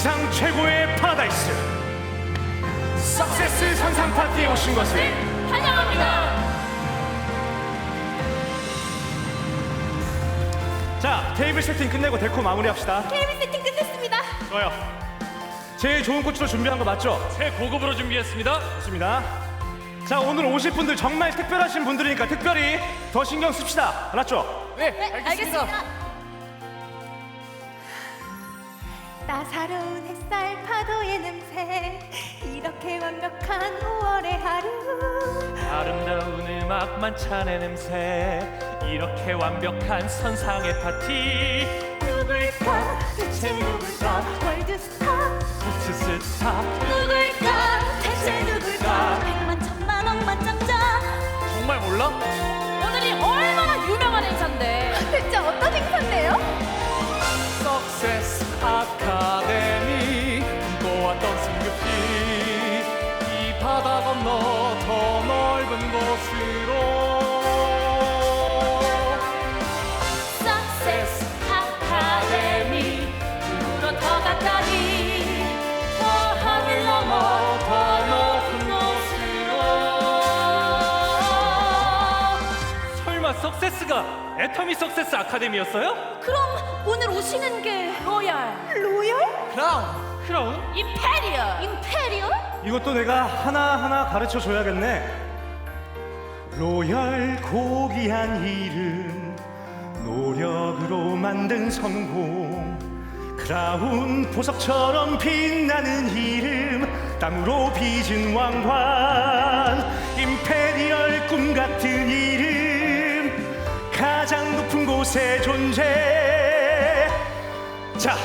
지상 최고의 파라다이스 석세스 선상 파티에 오신 것을 환영합니다. 자 테이블 세팅 끝내고 데코 마무리합시다 테이블 세팅 끝냈습니다. 좋아요 제일 좋은 꽃으로 준비한 거 맞죠? 최고급으로 준비했습니다. 좋습니다 자 오늘 오실 분들 정말 특별하신 분들이니까 특별히 더 신경 씁시다 알았죠? 네, 알겠습니다. 따사로운 햇살 파도의 냄새. 이렇게 완벽한 5월의 하루. 아름다운 음악만 차는 냄새. 이렇게 완벽한 선상의 파티. 누굴까? 대체 누굴까? 월드스타. 부츠스타. 누굴까? 대체 누굴까? 백만 천만 억만 장자. 정말 몰라? 오늘이 얼마나 유명한 행사인데. 대체 어떤 행사인데요? 석세스 아카데미 꿈꿔왔던 승급기 이 바다 건너 더 넓은 곳으로. Success Academy. 누구로 더 가까이. 더 하늘 넘어 더 높은 곳으로. 설마 석세스가 애터미 석세스 아카데미였어요? 그럼 오늘 오시는 게 로얄 로얄? 크라운 크라운? 임페리얼 임페리얼? 이것도 내가 하나하나 가르쳐 줘야겠네. 로열 고귀한 이름, 노력으로 만든 성공. 크라운 보석처럼 빛나는 이름, 땀으로 빚은 왕관. 임페리얼 꿈 같은 이름, 가장 높은 곳에 존재. 자,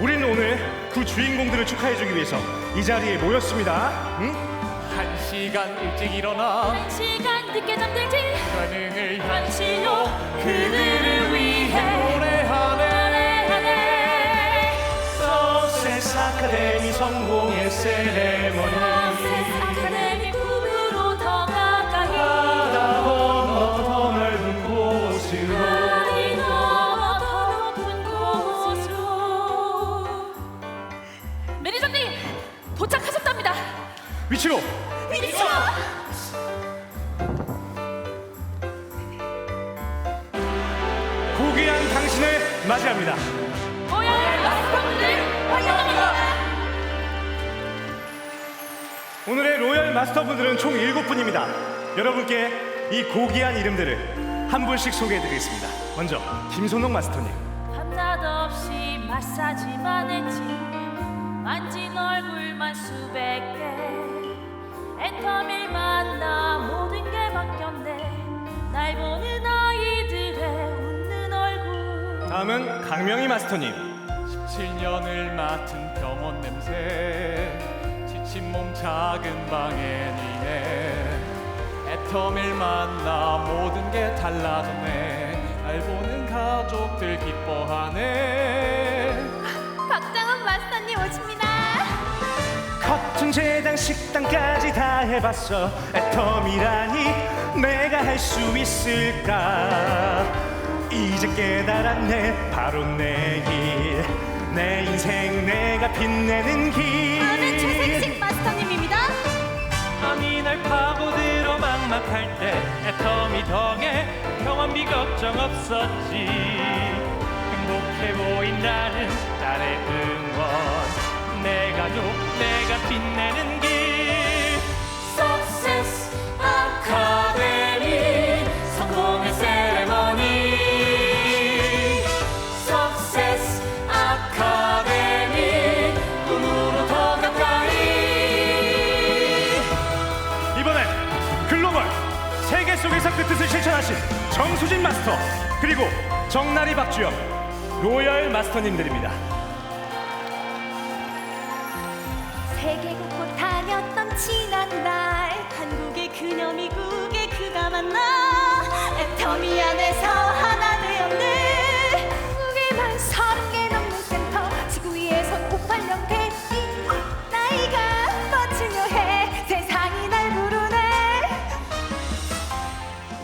우리는 오늘 그 주인공들을 축하해주기 위해서 이 자리에 모였습니다. 응? 한 시간 일찍 일어나 한 시간 늦게 잠들지 가능을 한시로 그들을 위해 노래하네 노래하네 석세스 아카데미 성공의 세레머니 Success Academy 꿈으로 맞이합니다. 로얄 마스터분들 환영합니다 오늘의 로열 마스터분들은 총 7분입니다. 여러분께 이 고귀한 이름들을 한 분씩 소개해드리겠습니다. 먼저 김선홍 마스터님, 밤낮 없이 마사지만 했지 만진 얼굴만 수백 개 다음은 강명희 마스터님, 17년을 맡은 병원 냄새 지친 몸 작은 방에 니네. 애터밀 만나 모든 게 달라졌네. 날 보는 가족들 기뻐하네. 박장훈 마스터님 오십니다. 커튼 재단 식당까지 다 해봤어. 애텀이라니 내가 할 수 있을까 이제 깨달았네. 바로 내길내 인생 내가 빛내는 길. 저는 최생식 마스터님입니다. 밤이 날 파고들어 막막할 때 애터미 덕에 병원비 걱정 없었지. 행복해 보인다는 딸의 응원. 내 가족 내가 빛내는 길 실천하신 정수진 마스터 그리고 정나리 박주영 로열 마스터님들입니다. 세계 곳곳 다녔던 지난 날 한국의 그녀 미국의 그가 만나 애터미 안에서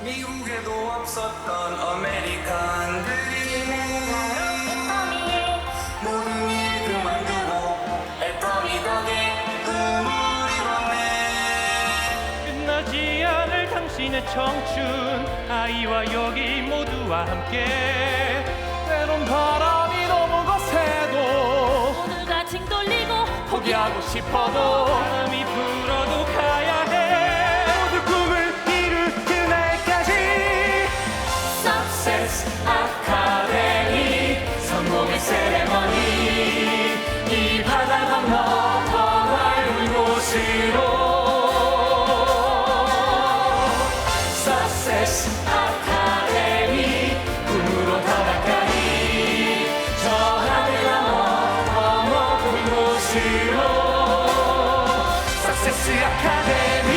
미국에도 없었던 아메리칸들이 애터미에 모든 일 그만두고 애터미 덕에 꿈을 이뤘네. 끝나지 않을 당신의 청춘 아이와 여기 모두와 함께. 때론 바람이 너무 거세도 오늘 같이 떨리고 포기하고 싶어도 Success 아카데미 꿈으로 더 가까이 저 하늘 넘어 더 높은 곳으로 Success 아카데미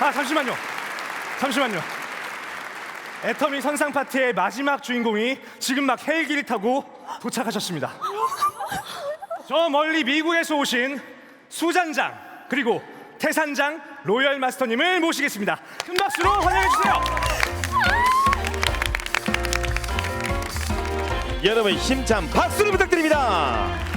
아 잠시만요. 잠시만요. 애터미 선상 파티의 마지막 주인공이 지금 막 헬기를 타고 도착하셨습니다. 저 멀리 미국에서 오신 수잔장 그리고 태산장 로열 마스터님을 모시겠습니다. 큰 박수로 환영해 주세요. 여러분 힘찬 박수를 부탁드립니다.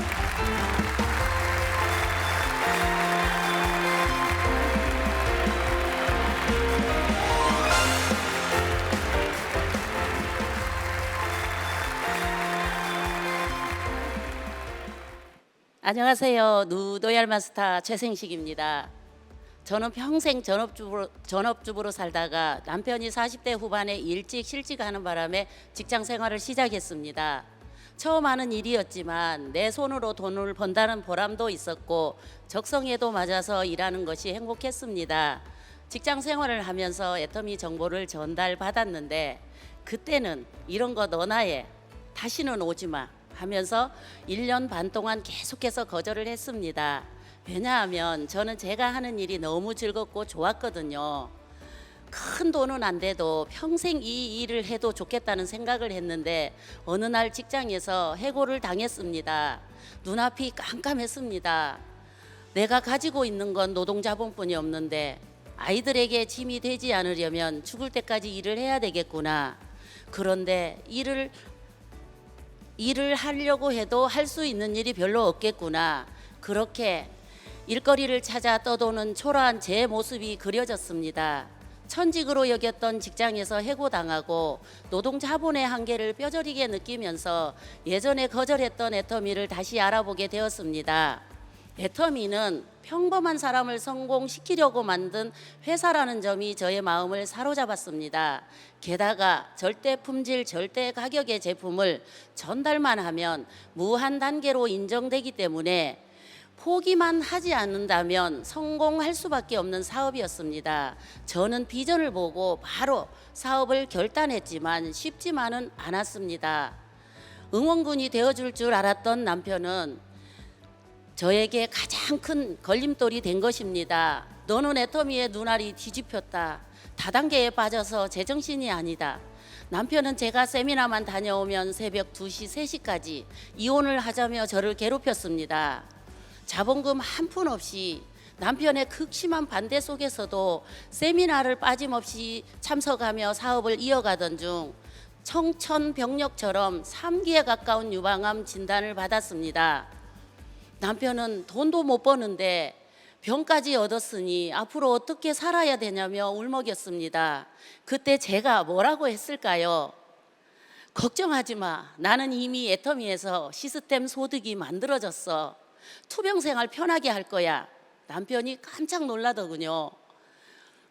안녕하세요. 누도얄 마스터 최생식입니다. 저는 평생 전업주부로, 전업주부로 살다가 남편이 40대 후반에 일찍 실직하는 바람에 직장 생활을 시작했습니다. 처음 하는 일이었지만 내 손으로 돈을 번다는 보람도 있었고 적성에도 맞아서 일하는 것이 행복했습니다. 직장 생활을 하면서 애터미 정보를 전달받았는데 그때는 이런 거 너나 해. 다시는 오지 마. 하면서 1년 반 동안 계속해서 거절을 했습니다. 왜냐하면 저는 제가 하는 일이 너무 즐겁고 좋았거든요. 큰 돈은 안 돼도 평생 이 일을 해도 좋겠다는 생각을 했는데 어느 날 직장에서 해고를 당했습니다. 눈앞이 깜깜했습니다. 내가 가지고 있는 건 노동자본뿐이 없는데 아이들에게 짐이 되지 않으려면 죽을 때까지 일을 해야 되겠구나. 그런데 일을 일을 하려고 해도 할 수 있는 일이 별로 없겠구나. 그렇게 일거리를 찾아 떠도는 초라한 제 모습이 그려졌습니다. 천직으로 여겼던 직장에서 해고당하고 노동 자본의 한계를 뼈저리게 느끼면서 예전에 거절했던 애터미를 다시 알아보게 되었습니다. 애터미는 평범한 사람을 성공시키려고 만든 회사라는 점이 저의 마음을 사로잡았습니다. 게다가 절대 품질, 절대 가격의 제품을 전달만 하면 무한 단계로 인정되기 때문에 포기만 하지 않는다면 성공할 수밖에 없는 사업이었습니다. 저는 비전을 보고 바로 사업을 결단했지만 쉽지만은 않았습니다. 응원군이 되어줄 줄 알았던 남편은 저에게 가장 큰 걸림돌이 된 것입니다. 너는 애터미의 눈알이 뒤집혔다. 다단계에 빠져서 제정신이 아니다. 남편은 제가 세미나만 다녀오면 새벽 2시, 3시까지 이혼을 하자며 저를 괴롭혔습니다. 자본금 한 푼 없이 남편의 극심한 반대 속에서도 세미나를 빠짐없이 참석하며 사업을 이어가던 중 청천벽력처럼 3기에 가까운 유방암 진단을 받았습니다. 남편은 돈도 못 버는데 병까지 얻었으니 앞으로 어떻게 살아야 되냐며 울먹였습니다. 그때 제가 뭐라고 했을까요? 걱정하지 마. 나는 이미 애터미에서 시스템 소득이 만들어졌어. 투병 생활 편하게 할 거야. 남편이 깜짝 놀라더군요.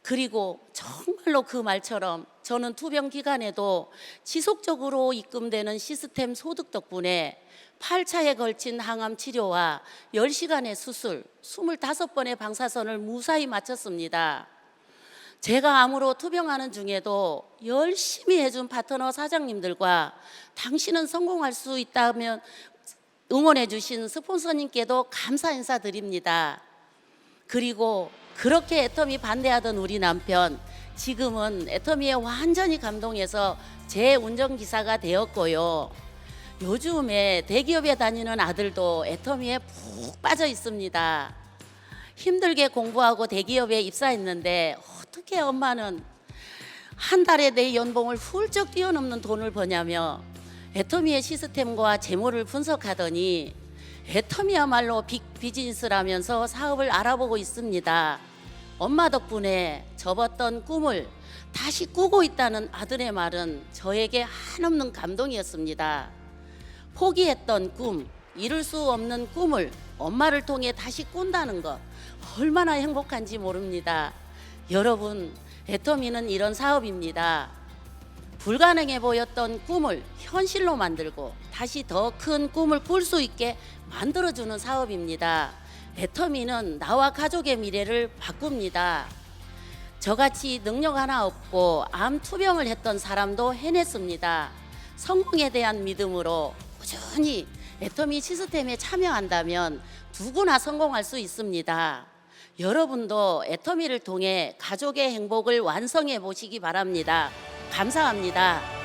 그리고 정말로 그 말처럼 저는 투병 기간에도 지속적으로 입금되는 시스템 소득 덕분에 8차에 걸친 항암 치료와 10시간의 수술, 25번의 방사선을 무사히 마쳤습니다. 제가 암으로 투병하는 중에도 열심히 해준 파트너 사장님들과 당신은 성공할 수 있다면 응원해 주신 스폰서님께도 감사 인사 드립니다. 그리고 그렇게 애터미 반대하던 우리 남편 지금은 애터미에 완전히 감동해서 제 운전기사가 되었고요. 요즘에 대기업에 다니는 아들도 애터미에 푹 빠져 있습니다. 힘들게 공부하고 대기업에 입사했는데 어떻게 엄마는 한 달에 내 연봉을 훌쩍 뛰어넘는 돈을 버냐며 애터미의 시스템과 재무를 분석하더니 애터미야말로 빅 비즈니스라면서 사업을 알아보고 있습니다. 엄마 덕분에 접었던 꿈을 다시 꾸고 있다는 아들의 말은 저에게 한없는 감동이었습니다. 포기했던 꿈, 이룰 수 없는 꿈을 엄마를 통해 다시 꾼다는 것 얼마나 행복한지 모릅니다. 여러분, 애터미는 이런 사업입니다. 불가능해 보였던 꿈을 현실로 만들고 다시 더 큰 꿈을 꿀 수 있게 만들어주는 사업입니다. 애터미는 나와 가족의 미래를 바꿉니다. 저같이 능력 하나 없고 암 투병을 했던 사람도 해냈습니다. 성공에 대한 믿음으로 꾸준히 애터미 시스템에 참여한다면 누구나 성공할 수 있습니다. 여러분도 애터미를 통해 가족의 행복을 완성해 보시기 바랍니다. 감사합니다.